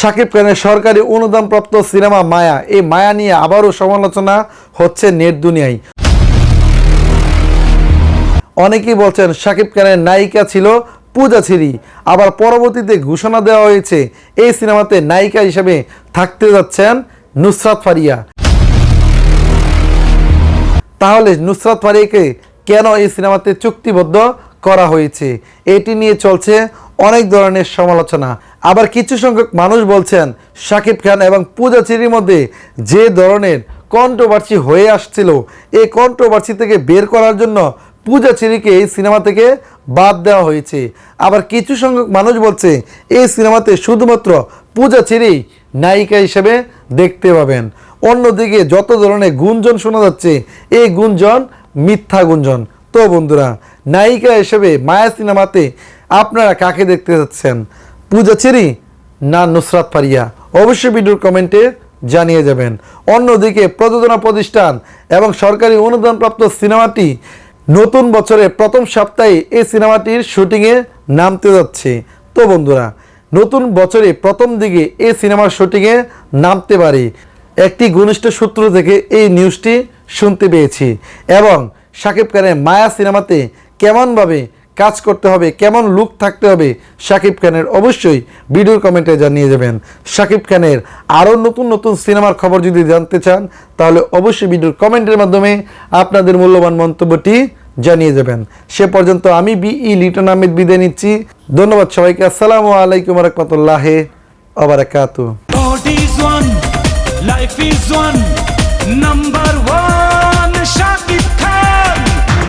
শাকিব খানের সরকারি অনুদানপ্রাপ্ত সিনেমা মায়া। এই মায়া নিয়ে আবারও সমালোচনা হচ্ছে নেট দুনিয়ায়। অনেকেই বলছেন শাকিব খানের নায়িকা ছিল পূজা ছিরি। আবার পরবর্তীতে ঘোষণা দেওয়া হয়েছে, এই সিনেমাতে নায়িকা হিসেবে থাকতে যাচ্ছেন নুসরাত ফারিয়া। তাহলে নুসরাত ফারিয়াকে কেন এই সিনেমাতে চুক্তিবদ্ধ করা হয়েছে? এটি নিয়ে চলছে অনেক ধরনের সমালোচনা। আবার কিছু সংখ্যক মানুষ বলছেন শাকিব খান এবং পূজা চিরির মধ্যে যে ধরনের কন্ট্রোভার্সি হয়ে আসছিল, এই কন্ট্রোভার্সি থেকে বের করার জন্য পূজা চিরিকে এই সিনেমা থেকে বাদ দেওয়া হয়েছে। আবার কিছু সংখ্যক মানুষ বলছে, এই সিনেমাতে শুধুমাত্র পূজা চিরি নায়িকা হিসেবে দেখতে পাবেন। অন্যদিকে যত ধরনের গুঞ্জন শোনা যাচ্ছে, এই গুঞ্জন মিথ্যা গুঞ্জন। তো বন্ধুরা, নায়িকা হিসেবে মায়া সিনেমাতে আপনারা কাকে দেখতে যাচ্ছেন? পূজা চেরি না নুসরাত ফারিয়া? অবশ্যই ভিডিওর কমেন্টে জানিয়ে যাবেন। অন্যদিকে প্রযোজনা প্রতিষ্ঠান এবং সরকারি অনুদানপ্রাপ্ত সিনেমাটি নতুন বছরে প্রথম সপ্তাহে এই সিনেমাটির শুটিংয়ে নামতে যাচ্ছে। তো বন্ধুরা, নতুন বছরে প্রথম দিকে এই সিনেমার শুটিংয়ে নামতে পারে। একটি ঘনিষ্ঠ সূত্র থেকে এই নিউজটি শুনতে পেয়েছি। এবং শাকিব খানের মায়া সিনেমাতে কেমনভাবে কাজ করতে হবে কেমন লুক থাকতে হবে শাকিব খানের অবশ্যই ভিডিওর কমেন্টে জানিয়ে যাবেন শাকিব খানের আরও নতুন নতুন সিনেমার খবর যদি জানতে চান তাহলে অবশ্যই ভিডিওর কমেন্টের মাধ্যমে আপনাদের মূল্যবান মন্তব্যটি জানিয়ে যাবেন সে পর্যন্ত আমি বি ই লিটন আহমেদ বিদায় নিচ্ছি। ধন্যবাদ সবাইকে। আসসালামু আলাইকুম রহমতুল্লাহ one, life is one, number one.